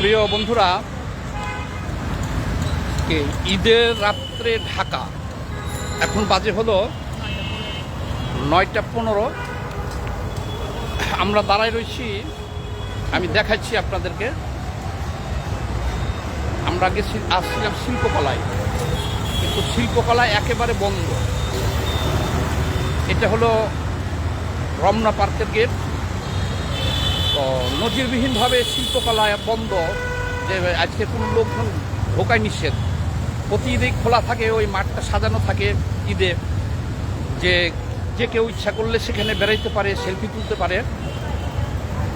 প্রিয় বন্ধুরা ঈদের রাত্রে ঢাকা। এখন বাজে হলো নয়টা পনেরো। আমরা দাঁড়ায় রয়েছি আমি দেখাচ্ছি আপনাদেরকে। আমরা গেছি, আসছিলাম শিল্পকলায়। কিন্তু শিল্পকলা একেবারে বন্ধ। এটা হলো রমনা পার্কের গেট। নজিরবিহীনভাবে শিল্পকলা বন্ধ, যে আজকে কোনো লোকজন ঢোকায় নিষেধ। প্রতি ঈদেই খোলা থাকে, ওই মাঠটা সাজানো থাকে ঈদে। যে যে কেউ ইচ্ছা করলে সেখানে বেড়াইতে পারে, সেলফি তুলতে পারে।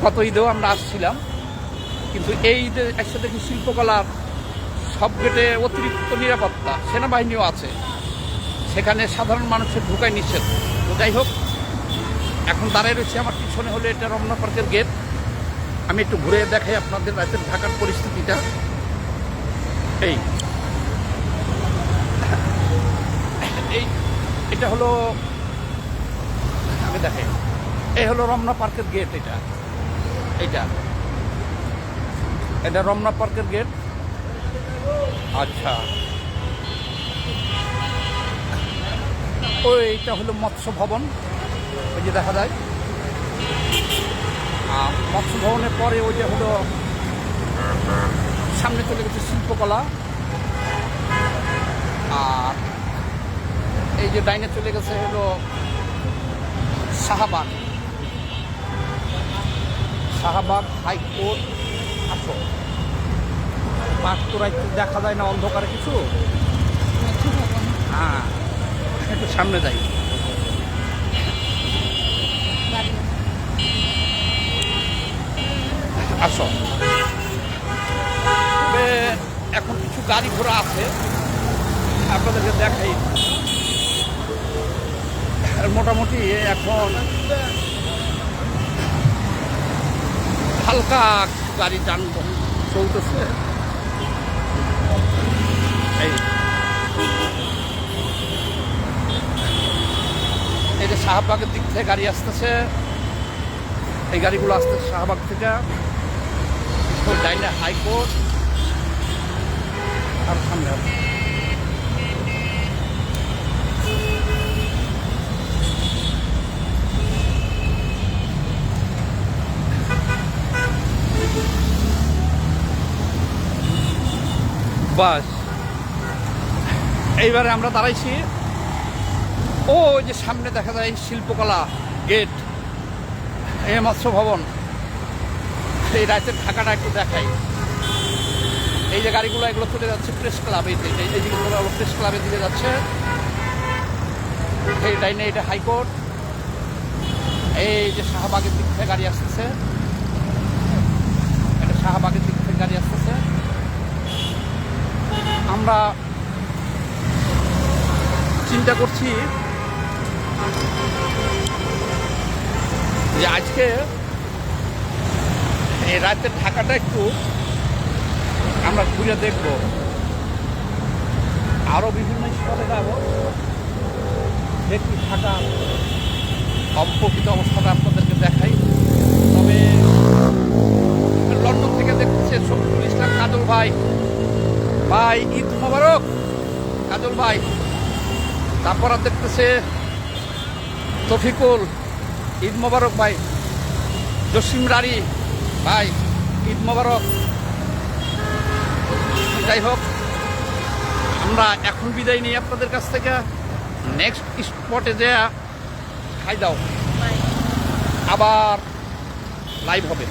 কত ঈদেও আমরা আসছিলাম, কিন্তু এই ঈদে একসাথে দেখি শিল্পকলার সব গেটে অতিরিক্ত নিরাপত্তা, সেনাবাহিনীও আছে। সেখানে সাধারণ মানুষের ঢোকায় নিষেধ। তো যাই হোক, এখন দাঁড়ায় রয়েছে আমার পিছনে হলো এটা রমনা পার্কের গেট। আমি একটু ঘুরে দেখাই আপনাদের রাতের ঢাকার পরিস্থিতিটা। এই। এই, এটা হলো, আমি দেখাই। এই হলো রমনা পার্কের গেট এটা। এটা এটা রমনা পার্কের গেট। আচ্ছা। ওই, এইটা হলো মৎস্য ভবন। ওই যে দেখা যায়। ভবনের পরে ওই যে হলো সামনে চলে গেছে শিল্পকলা। আর এই যে ডাইনে চলে গেছে হলো শাহবাগ। শাহবাগ হাইকোর্ট আসো তোরা একটু দেখা যায় না অন্ধকারে কিছু? হ্যাঁ একটু সামনে যাই। আসো। তবে এখন কিছু গাড়ি ঘোড়া আছে। আপনাদেরকে দেখাই। মোটামুটি এখন হালকা গাড়ি যানবাহন চলতেছে। এই যে শাহবাগের দিক থেকে গাড়ি আসতেছে। এই গাড়িগুলো আসতেছে শাহবাগ থেকে। ডাইনে হাইকোর্ট আর সামনে। বাস। এইবারে আমরা দাঁড়াইছি। ও ওই যে সামনে দেখা যায় শিল্পকলা গেট এ মৎস্য ভবন। এই রাতের ঢাকাটা একটু দেখাই। এই যে গাড়িগুলো, এগুলো চলে যাচ্ছে প্রেস ক্লাব এই দিকে প্রেস ক্লাবের দিকে যাচ্ছে। এই ডাইনে এটা হাইকোর্ট এই যে শাহবাগের দিক থেকে গাড়ি আসতেছে। এটা শাহবাগের দিক থেকে গাড়ি আসতেছে। আমরা চিন্তা করছি যে আজকে এই রাতের ঢাকাটা একটু আমরা ঘুরে দেখব। আরও বিভিন্ন স্পটে যাব। দেখি ঢাকা অপ্রকৃত অবস্থাটা আপনাদেরকে দেখাই। তবে লন্ডন থেকে দেখতেছে শফিকুল ইসলাম, কাজল ভাই। ভাই, ঈদ মোবারক। কাজল ভাই। তারপর দেখতেছে তফিকুল ঈদ মোবারক ভাই। জসিম রানী। ভাই ঈদ মোবারক। যাই হোক আমরা এখন বিদায় নিই আপনাদের কাছ থেকে। নেক্সট স্পটে যে খাই দাও। আবার লাইভ হবে।